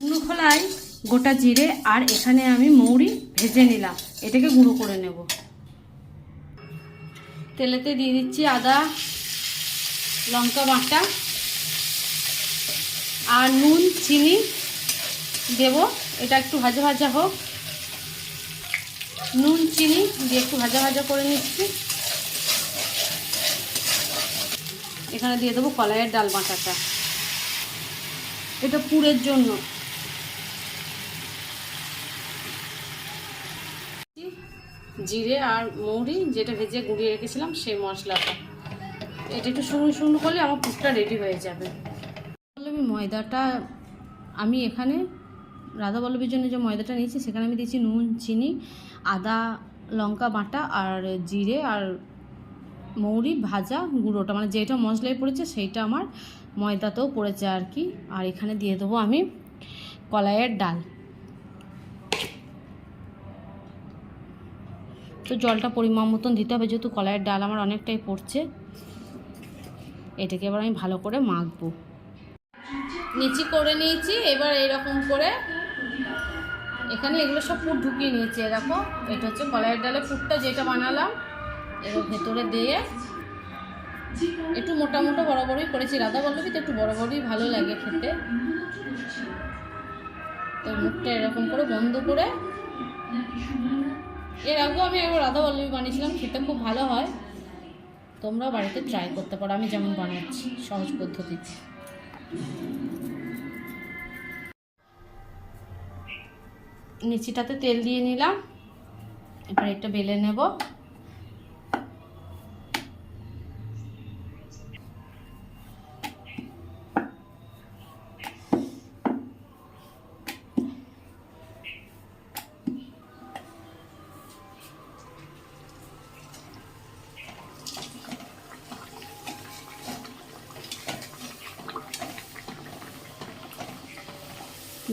শুকনো খোলায় গোটা জিরে, আর এখানে আমি মৌরি ভেজে নিলাম। এটাকে গুঁড়ো করে নেব। তেলেতে দিয়ে দিচ্ছি আদা, লঙ্কা বাটা, আর নুন, চিনি দেব। এটা একটু ভাজা ভাজা হোক। নুন, চিনি দিয়ে একটু ভাজা ভাজা করে নিচ্ছি। এখানে দিয়ে দেবো কলাইয়ের ডাল বাটাটা। এটা পুরের জন্য। জিরে আর মৌরি যেটা ভেজে গুঁড়িয়ে রেখেছিলাম, সেই মশলাটা। এটা একটু শুকনো শুকনো করলে আমার পুরটা রেডি হয়ে যাবে। বল্লভী ময়দাটা আমি এখানে, রাধা বল্লভীর জন্য যে ময়দাটা নিয়েছি, সেখানে আমি দিয়েছি নুন, চিনি, আদা, লঙ্কা বাটা আর জিরে আর মৌরি ভাজা গুঁড়োটা। মানে যেটা মশলায় পড়েছে, সেইটা আমার ময়দাতেও পড়েছে আর কি। আর এখানে দিয়ে দেবো আমি কলাইয়ের ডাল। তো জলটা পরিমাণ মতন দিতে হবে, যেহেতু কলাইয়ের ডাল আমার অনেকটাই পড়ছে। এটাকে এবার আমি ভালো করে মাখবো। নিচি করে নিয়েছি, এবার এরকম করে এখানে এগুলো সব পুর ঢুকিয়ে নিয়েছি এরকম এটা হচ্ছে কলাইয়ের ডালের পুরটা যেটা বানালাম, এবার ভেতরে দিয়ে একটু মোটা মোটা বড় বড়ই করেছি। রাধা বল্লভী তো একটু বড় বড়ই ভালো লাগে খেতে। তো মুখটা এরকম করে বন্ধ করে এর আগেও আমি একবার রাধা বল্লভী বানিয়েছিলাম, খেতে খুব ভালো হয়। তোমরা বাড়িতে ট্রাই করতে পারো, আমি যেমন বানাচ্ছি, সহজ পদ্ধতিতে। নিচিটাতে তেল দিয়ে নিলাম, এবার এটা বেলে নেব।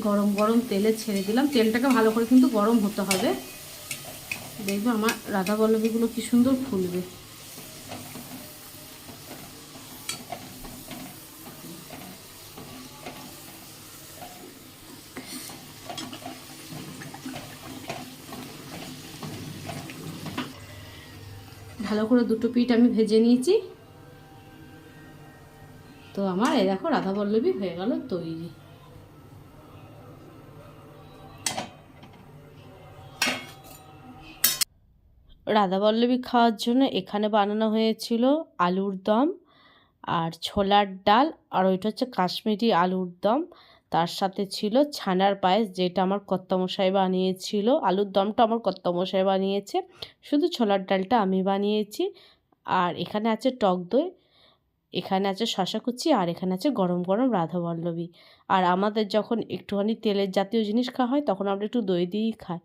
গরম গরম তেলে ছেড়ে দিলাম। তেলটাকে ভালো করে কিন্তু গরম হতে হবে। দেখবে আমার রাধা বল্লভীগুলো কি সুন্দর ফুলবে। ভালো করে দুটো পিঠ আমি ভেজে নিয়েছি। তো আমার এই দেখো রাধা বল্লভী হয়ে গেল তৈরি। রাধাবল্লভী খাওয়ার জন্য এখানে বানানো হয়েছিল আলুর দম আর ছোলার ডাল, আর ওইটা হচ্ছে কাশ্মীরি আলুর দম। তার সাথে ছিল ছানার পায়েস, যেটা আমার কর্তামশাই বানিয়েছিল। আলুর দমটা আমার কর্তামশাই বানিয়েছে। শুধু ছোলার ডালটা আমি বানিয়েছি। আর এখানে আছে টক দই, এখানে আছে শশা কুচি, আর এখানে আছে গরম গরম রাধাবল্লভী আর আমাদের যখন একটুখানি তেলের জাতীয় জিনিস খাওয়া হয়, তখন আমরা একটু দই দিয়েই খাই।